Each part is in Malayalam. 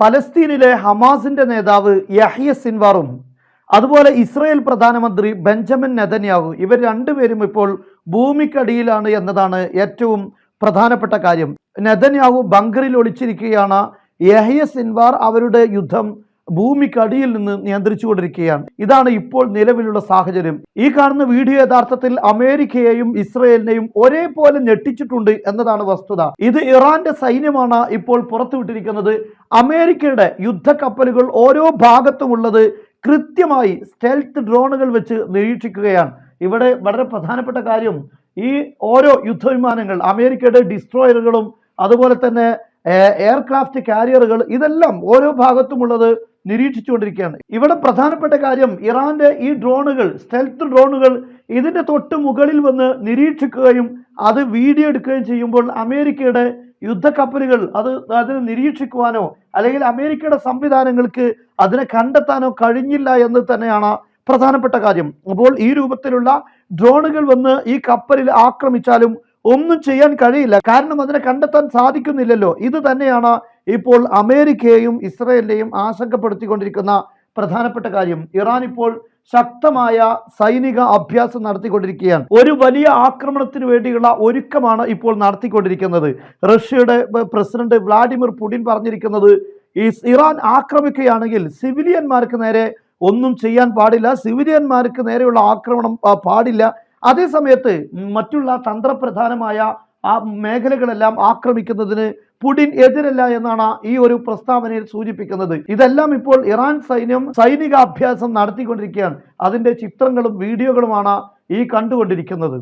ഫലസ്തീനിലെ ഹമാസിന്റെ നേതാവ് യഹിയ സിൻവാറും അതുപോലെ ഇസ്രയേൽ പ്രധാനമന്ത്രി ബെഞ്ചമിൻ നെതന്യാഹു ഇവർ രണ്ടുപേരും ഇപ്പോൾ ഭൂമിക്കടിയിലാണ് എന്നതാണ് ഏറ്റവും പ്രധാനപ്പെട്ട കാര്യം. നെതന്യാഹു ബങ്കറിൽ ഒളിച്ചിരിക്കുകയാണ്. യഹിയ സിൻവാർ അവരുടെ യുദ്ധം ഭൂമിക്കടിയിൽ നിന്ന് നിയന്ത്രിച്ചുകൊണ്ടിരിക്കുകയാണ്. ഇതാണ് ഇപ്പോൾ നിലവിലുള്ള സാഹചര്യം. ഈ കാണുന്ന വീഡിയോ യഥാർത്ഥത്തിൽ അമേരിക്കയെയും ഇസ്രയേലിനെയും ഒരേപോലെ ഞെട്ടിച്ചിട്ടുണ്ട് എന്നതാണ് വസ്തുത. ഇത് ഇറാന്റെ സൈന്യമാണ് ഇപ്പോൾ പുറത്തുവിട്ടിരിക്കുന്നത്. അമേരിക്കയുടെ യുദ്ധക്കപ്പലുകൾ ഓരോ ഭാഗത്തുമുള്ളത് കൃത്യമായി സ്റ്റെൽത്ത് ഡ്രോണുകൾ വെച്ച് നിരീക്ഷിക്കുകയാണ്. ഇവിടെ വളരെ പ്രധാനപ്പെട്ട കാര്യം ഈ ഓരോ യുദ്ധവിമാനങ്ങൾ അമേരിക്കയുടെ ഡിസ്ട്രോയറുകളും അതുപോലെ തന്നെ എയർക്രാഫ്റ്റ് കാരിയറുകൾ ഇതെല്ലാം ഓരോ ഭാഗത്തുമുള്ളത് നിരീക്ഷിച്ചുകൊണ്ടിരിക്കുകയാണ്. ഇവിടെ പ്രധാനപ്പെട്ട കാര്യം ഇറാന്റെ ഈ ഡ്രോണുകൾ സ്റ്റെൽത്ത് ഡ്രോണുകൾ ഇതിന്റെ തൊട്ട് മുകളിൽ വന്ന് നിരീക്ഷിക്കുകയും അത് വീഡിയോ എടുക്കുകയും ചെയ്യുമ്പോൾ അമേരിക്കയുടെ യുദ്ധക്കപ്പലുകൾ അത് അതിനെ നിരീക്ഷിക്കുവാനോ അല്ലെങ്കിൽ അമേരിക്കയുടെ സംവിധാനങ്ങൾക്ക് അതിനെ കണ്ടെത്താനോ കഴിഞ്ഞില്ല എന്ന് തന്നെയാണ് പ്രധാനപ്പെട്ട കാര്യം. അപ്പോൾ ഈ രൂപത്തിലുള്ള ഡ്രോണുകൾ വന്ന് ഈ കപ്പലിൽ ആക്രമിച്ചാലും ഒന്നും ചെയ്യാൻ കഴിയില്ല. കാരണം അതിനെ കണ്ടെത്താൻ സാധിക്കുന്നില്ലല്ലോ. ഇത് തന്നെയാണ് ഇപ്പോൾ അമേരിക്കയെയും ഇസ്രയേലിനെയും ആശങ്കപ്പെടുത്തിക്കൊണ്ടിരിക്കുന്ന പ്രധാനപ്പെട്ട കാര്യം ഇറാൻ ഇപ്പോൾ ശക്തമായ സൈനിക അഭ്യാസം നടത്തിക്കൊണ്ടിരിക്കുകയാണ്. ഒരു വലിയ ആക്രമണത്തിന് വേണ്ടിയുള്ള ഒരുക്കമാണ് ഇപ്പോൾ നടത്തിക്കൊണ്ടിരിക്കുന്നത്. റഷ്യയുടെ പ്രസിഡന്റ് വ്ളാഡിമിർ പുടിൻ പറഞ്ഞിരിക്കുന്നത് ഈ ഇറാൻ ആക്രമിക്കുകയാണെങ്കിൽ സിവിലിയന്മാർക്ക് നേരെ ഒന്നും ചെയ്യാൻ പാടില്ല സിവിലിയന്മാർക്ക് നേരെയുള്ള ആക്രമണം പാടില്ല. അതേസമയത്ത് മറ്റുള്ള തന്ത്രപ്രധാനമായ ആ മേഖലകളെല്ലാം ആക്രമിക്കുന്നതിന് പുടിൻ എതിരല്ല എന്നാണ് ഈ ഒരു പ്രസ്താവനയിൽ സൂചിപ്പിക്കുന്നത്. ഇതെല്ലാം ഇപ്പോൾ ഇറാൻ സൈന്യം സൈനികാഭ്യാസം നടത്തിക്കൊണ്ടിരിക്കുകയാണ്. അതിന്റെ ചിത്രങ്ങളും വീഡിയോകളുമാണ് ഈ കണ്ടുകൊണ്ടിരിക്കുന്നത്.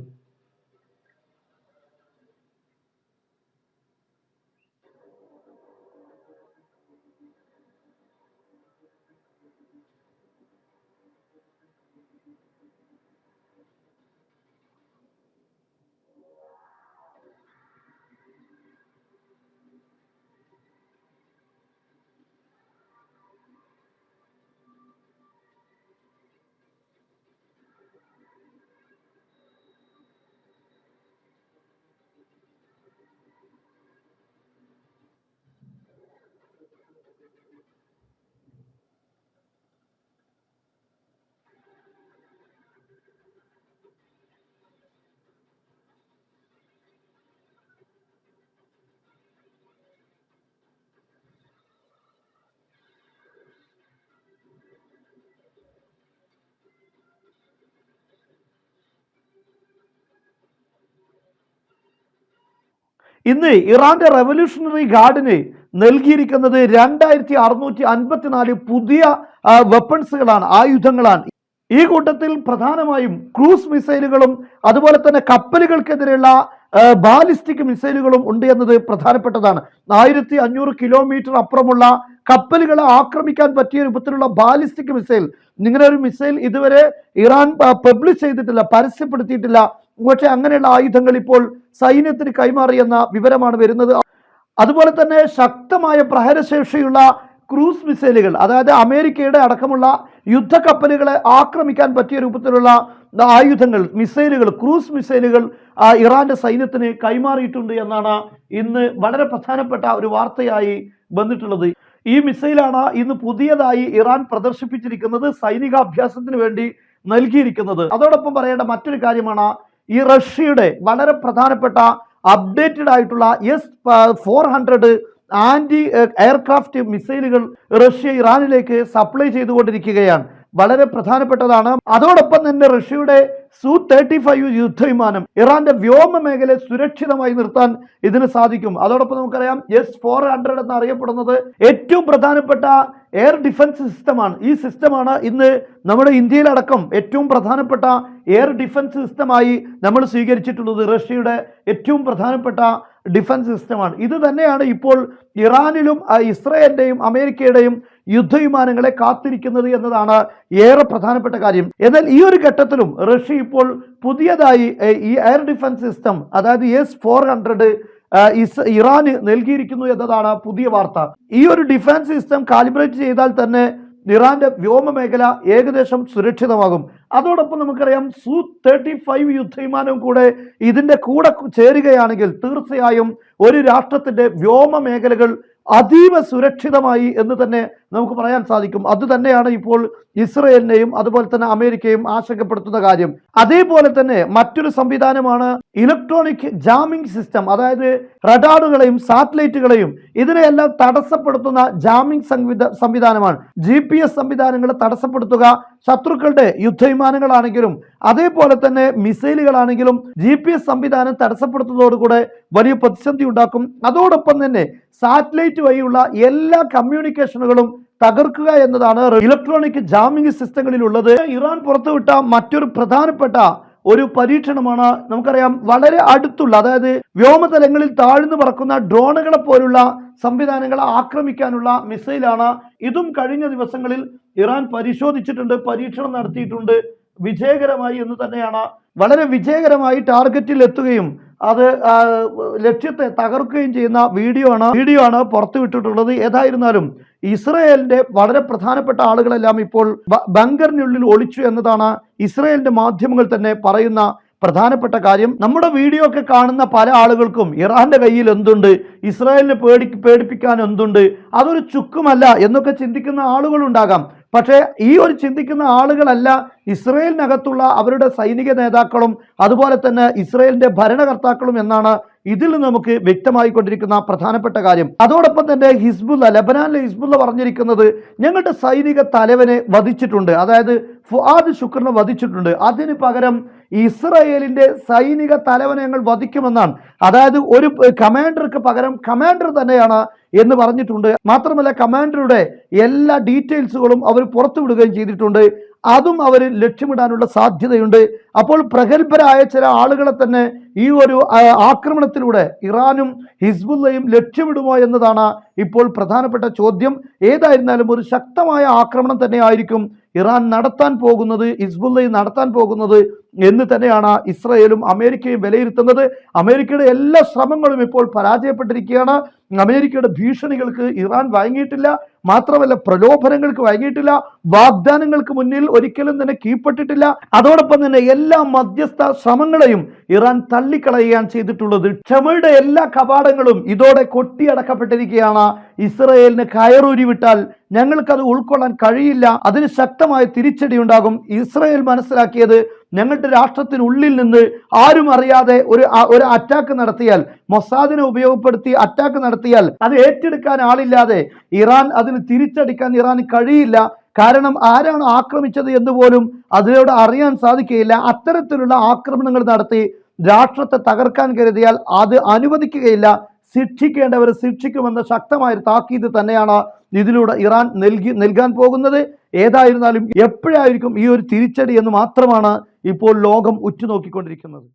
ഇന്ന് ഇറാന്റെ റവല്യൂഷണറി ഗാർഡിന് നൽകിയിരിക്കുന്നത് രണ്ടായിരത്തി അറുന്നൂറ്റി അൻപത്തിനാല് പുതിയ വെപ്പൺസുകളാണ് ആയുധങ്ങളാണ്. ഈ കൂട്ടത്തിൽ പ്രധാനമായും ക്രൂസ് മിസൈലുകളും അതുപോലെ തന്നെ കപ്പലുകൾക്കെതിരെയുള്ള ബാലിസ്റ്റിക് മിസൈലുകളും ഉണ്ട് എന്നത് പ്രധാനപ്പെട്ടതാണ്. ആയിരത്തി അഞ്ഞൂറ് കിലോമീറ്റർ അപ്പുറമുള്ള കപ്പലുകളെ ആക്രമിക്കാൻ പറ്റിയ രൂപത്തിലുള്ള ബാലിസ്റ്റിക് മിസൈൽ. ഇങ്ങനെ ഒരു മിസൈൽ ഇതുവരെ ഇറാൻ പബ്ലിഷ് ചെയ്തിട്ടില്ല പരസ്യപ്പെടുത്തിയിട്ടില്ല. പക്ഷേ അങ്ങനെയുള്ള ആയുധങ്ങൾ ഇപ്പോൾ സൈന്യത്തിന് കൈമാറിയെന്ന വിവരമാണ് വരുന്നത്. അതുപോലെ തന്നെ ശക്തമായ പ്രഹരശേഷിയുള്ള ക്രൂസ് മിസൈലുകൾ അതായത് അമേരിക്കയുടെ അടക്കമുള്ള യുദ്ധക്കപ്പലുകളെ ആക്രമിക്കാൻ പറ്റിയ രൂപത്തിലുള്ള ആയുധങ്ങൾ മിസൈലുകൾ ക്രൂസ് മിസൈലുകൾ ഇറാന്റെ സൈന്യത്തിന് കൈമാറിയിട്ടുണ്ട് എന്നാണ് ഇന്ന് വളരെ പ്രധാനപ്പെട്ട ഒരു വാർത്തയായി വന്നിട്ടുള്ളത്. ഈ മിസൈലാണ് ഇന്ന് പുതിയതായി ഇറാൻ പ്രദർശിപ്പിച്ചിരിക്കുന്നത് സൈനികാഭ്യാസത്തിന് വേണ്ടി നൽകിയിരിക്കുന്നത്. അതോടൊപ്പം പറയേണ്ട മറ്റൊരു കാര്യമാണ് ഈ റഷ്യയുടെ വളരെ പ്രധാനപ്പെട്ട അപ്ഡേറ്റഡ് ആയിട്ടുള്ള S four hundred anti aircraft മിസൈലുകൾ റഷ്യ ഇറാനിലേക്ക് സപ്ലൈ ചെയ്തുകൊണ്ടിരിക്കുകയാണ്. വളരെ പ്രധാനപ്പെട്ടതാണ്. അതോടൊപ്പം തന്നെ റഷ്യയുടെ സു തേർട്ടി ഫൈവ് യുദ്ധവിമാനം ഇറാന്റെ വ്യോമ മേഖലയെ സുരക്ഷിതമായി നിർത്താൻ ഇതിന് സാധിക്കും. അതോടൊപ്പം നമുക്കറിയാം എസ് ഫോർ ഹൺഡ്രഡ് എന്ന് അറിയപ്പെടുന്നത് ഏറ്റവും പ്രധാനപ്പെട്ട എയർ ഡിഫൻസ് സിസ്റ്റമാണ്. ഈ സിസ്റ്റമാണ് ഇന്ന് നമ്മുടെ ഇന്ത്യയിലടക്കം ഏറ്റവും പ്രധാനപ്പെട്ട എയർ ഡിഫൻസ് സിസ്റ്റമായി നമ്മൾ സ്വീകരിച്ചിട്ടുള്ളത്. റഷ്യയുടെ ഏറ്റവും പ്രധാനപ്പെട്ട ഡിഫൻസ് സിസ്റ്റമാണ്. ഇത് തന്നെയാണ് ഇപ്പോൾ ഇറാനിലും ഇസ്രയേലിന്റെയും അമേരിക്കയുടെയും യുദ്ധവിമാനങ്ങളെ കാത്തിരിക്കുന്നത് എന്നതാണ് ഏറെ പ്രധാനപ്പെട്ട കാര്യം. എന്നാൽ ഈ ഒരു ഘട്ടത്തിലും റഷ്യ ഇപ്പോൾ പുതിയതായി ഈ എയർ ഡിഫൻസ് സിസ്റ്റം അതായത് എസ് ഫോർ ഹൺഡ്രഡ് ഇസ് ഇറാന് നൽകിയിരിക്കുന്നു എന്നതാണ് പുതിയ വാർത്ത. ഈ ഒരു ഡിഫൻസ് സിസ്റ്റം കാലിബ്രേറ്റ് ചെയ്താൽ തന്നെ ഇറാന്റെ വ്യോമ മേഖല ഏകദേശം സുരക്ഷിതമാകും. അതോടൊപ്പം നമുക്കറിയാം സു തേർട്ടി ഫൈവ് യുദ്ധവിമാനവും കൂടെ ഇതിന്റെ കൂടെ ചേരുകയാണെങ്കിൽ തീർച്ചയായും ഒരു രാഷ്ട്രത്തിന്റെ വ്യോമ മേഖലകൾ അതീവ സുരക്ഷിതമായി എന്ന് തന്നെ നമുക്ക് പറയാൻ സാധിക്കും. അത് തന്നെയാണ് ഇപ്പോൾ ഇസ്രയേലിനെയും അതുപോലെ തന്നെ അമേരിക്കയും ആശങ്കപ്പെടുത്തുന്ന കാര്യം. അതേപോലെ തന്നെ മറ്റൊരു സംവിധാനമാണ് ഇലക്ട്രോണിക് ജാമിംഗ് സിസ്റ്റം അതായത് റഡാറുകളെയും സാറ്റലൈറ്റുകളെയും ഇതിനെയെല്ലാം തടസ്സപ്പെടുത്തുന്ന ജാമിംഗ് സംവിധ സംവിധാനമാണ്. ജി പി എസ് സംവിധാനങ്ങൾ തടസ്സപ്പെടുത്തുക ശത്രുക്കളുടെ യുദ്ധവിമാനങ്ങളാണെങ്കിലും അതേപോലെ തന്നെ മിസൈലുകളാണെങ്കിലും ജി പി എസ് സംവിധാനം തടസ്സപ്പെടുത്തുന്നതോടുകൂടെ വലിയ പ്രതിസന്ധി ഉണ്ടാക്കും. അതോടൊപ്പം തന്നെ സാറ്റലൈറ്റ് വഴിയുള്ള എല്ലാ കമ്മ്യൂണിക്കേഷനുകളും തകർക്കുക എന്നതാണ് ഇലക്ട്രോണിക് ജാമിംഗ് സിസ്റ്റങ്ങളിലുള്ളത് ഇറാൻ പുറത്തുവിട്ട മറ്റൊരു പ്രധാനപ്പെട്ട ഒരു പരീക്ഷണമാണ് നമുക്കറിയാം വളരെ അടുത്തുള്ള അതായത് വ്യോമതലങ്ങളിൽ താഴ്ന്നു പറക്കുന്ന ഡ്രോണുകളെ പോലുള്ള സംവിധാനങ്ങളെ ആക്രമിക്കാനുള്ള മിസൈലാണ്. ഇതും കഴിഞ്ഞ ദിവസങ്ങളിൽ ഇറാൻ പരിശോധിച്ചിട്ടുണ്ട് പരീക്ഷണം നടത്തിയിട്ടുണ്ട്. വിജയകരമായി എന്ന് തന്നെയാണ്. വളരെ വിജയകരമായി ടാർഗറ്റിൽ എത്തുകയും അത് ലക്ഷ്യത്തെ തകർക്കുകയും ചെയ്യുന്ന വീഡിയോ ആണ് വീഡിയോ ആണ് പുറത്തുവിട്ടിട്ടുള്ളത് ഏതായിരുന്നാലും ഇസ്രയേലിന്റെ വളരെ പ്രധാനപ്പെട്ട ആളുകളെല്ലാം ഇപ്പോൾ ബങ്കറിനുള്ളിൽ ഒളിച്ചു എന്നതാണ് ഇസ്രയേലിന്റെ മാധ്യമങ്ങൾ തന്നെ പറയുന്ന പ്രധാനപ്പെട്ട കാര്യം. നമ്മുടെ വീഡിയോ ഒക്കെ കാണുന്ന പല ആളുകൾക്കും ഇറാന്റെ കയ്യിൽ എന്തുണ്ട്? ഇസ്രായേലിനെ പേടി പേടിപ്പിക്കാൻ എന്തുണ്ട്? അതൊരു ചുക്കുമല്ല എന്നൊക്കെ ചിന്തിക്കുന്ന ആളുകളുണ്ടാകാം. പക്ഷേ ഈ ഒരു ചിന്തിക്കുന്ന ആളുകളല്ല ഇസ്രയേലിനകത്തുള്ള അവരുടെ സൈനിക നേതാക്കളും അതുപോലെ തന്നെ ഇസ്രയേലിന്റെ ഭരണകർത്താക്കളും എന്നാണ് ഇതിൽ നിന്ന് നമുക്ക് വ്യക്തമായിക്കൊണ്ടിരിക്കുന്ന പ്രധാനപ്പെട്ട കാര്യം. അതോടൊപ്പം തന്നെ ഹിസ്ബുല്ല ലബനാനിലെ ഹിസ്ബുല്ല പറഞ്ഞിരിക്കുന്നത് ഞങ്ങളുടെ സൈനിക തലവനെ വധിച്ചിട്ടുണ്ട്. അതായത് ഫുആദ് ശുക്രനെ വധിച്ചിട്ടുണ്ട്. അതിന് പകരം ഇസ്രയേലിന്റെ സൈനിക തലവനെ ഞങ്ങൾ വധിക്കുമെന്നാണ്. അതായത് ഒരു കമാൻഡർക്ക് പകരം കമാൻഡർ തന്നെയാണ് എന്ന് പറഞ്ഞിട്ടുണ്ട്. മാത്രമല്ല കമാൻഡറുടെ എല്ലാ ഡീറ്റെയിൽസുകളും അവർ പുറത്തുവിടുകയും ചെയ്തിട്ടുണ്ട്. അതും അവർ ലക്ഷ്യമിടാനുള്ള സാധ്യതയുണ്ട്. അപ്പോൾ പ്രഗത്ഭരായ ചില ആളുകളെ തന്നെ ഈ ഒരു ആക്രമണത്തിലൂടെ ഇറാനും ഹിസ്ബുല്ലയും ലക്ഷ്യമിടുമോ എന്നതാണ് ഇപ്പോൾ പ്രധാനപ്പെട്ട ചോദ്യം. ഏതായിരുന്നാലും ഒരു ശക്തമായ ആക്രമണം തന്നെ ആയിരിക്കും ഇറാൻ നടത്താൻ പോകുന്നത് ഹിസ്ബുല്ലയും നടത്താൻ പോകുന്നത് എന്ന് തന്നെയാണ് ഇസ്രയേലും അമേരിക്കയും വിലയിരുത്തുന്നത്. അമേരിക്കയുടെ എല്ലാ ശ്രമങ്ങളും ഇപ്പോൾ പരാജയപ്പെട്ടിരിക്കുകയാണ്. അമേരിക്കയുടെ ഭീഷണികൾക്ക് ഇറാൻ വഴങ്ങിയിട്ടില്ല. മാത്രമല്ല പ്രലോഭനങ്ങൾക്ക് വഴങ്ങിയിട്ടില്ല. വാഗ്ദാനങ്ങൾക്ക് മുന്നിൽ ഒരിക്കലും തന്നെ കീഴ്പ്പെട്ടിട്ടില്ല. അതോടൊപ്പം തന്നെ എല്ലാ മധ്യസ്ഥ ശ്രമങ്ങളെയും ഇറാൻ തള്ളിക്കളയുകയാണ് ചെയ്തിട്ടുള്ളത്. ക്ഷമയുടെ എല്ലാ കവാടങ്ങളും ഇതോടെ കൊട്ടിയടക്കപ്പെട്ടിരിക്കുകയാണ്. ഇസ്രയേലിന് കയറൂരി വിട്ടാൽ ഞങ്ങൾക്കത് ഉൾക്കൊള്ളാൻ കഴിയില്ല. അതിന് ശക്തമായ തിരിച്ചടി ഉണ്ടാകും ഇസ്രയേൽ മനസ്സിലാക്കിയത് ഞങ്ങളുടെ രാഷ്ട്രത്തിനുള്ളിൽ നിന്ന് ആരും അറിയാതെ ഒരു ഒരു അറ്റാക്ക് നടത്തിയാൽ മൊസാദിനെ ഉപയോഗപ്പെടുത്തി അറ്റാക്ക് നടത്തിയാൽ അത് ഏറ്റെടുക്കാൻ ആളില്ലാതെ ഇറാൻ അതിന് തിരിച്ചടിക്കാൻ ഇറാന് കഴിയില്ല. കാരണം ആരാണ് ആക്രമിച്ചത് എന്ന് പോലും അതിലൂടെ അറിയാൻ സാധിക്കുകയില്ല. അത്തരത്തിലുള്ള ആക്രമണങ്ങൾ നടത്തി രാഷ്ട്രത്തെ തകർക്കാൻ കരുതിയാൽ അത് അനുവദിക്കുകയില്ല. ശിക്ഷിക്കേണ്ടവർ ശിക്ഷിക്കുമെന്ന ശക്തമായ താക്കീത് തന്നെയാണ് ഇതിലൂടെ ഇറാൻ നൽകി നൽകാൻ പോകുന്നത്. ഏതായിരുന്നാലും എപ്പോഴായിരിക്കും ഈ ഒരു തിരിച്ചടി എന്ന് മാത്രമാണ് ഇപ്പോൾ ലോകം ഉറ്റുനോക്കിക്കൊണ്ടിരിക്കുന്നത്.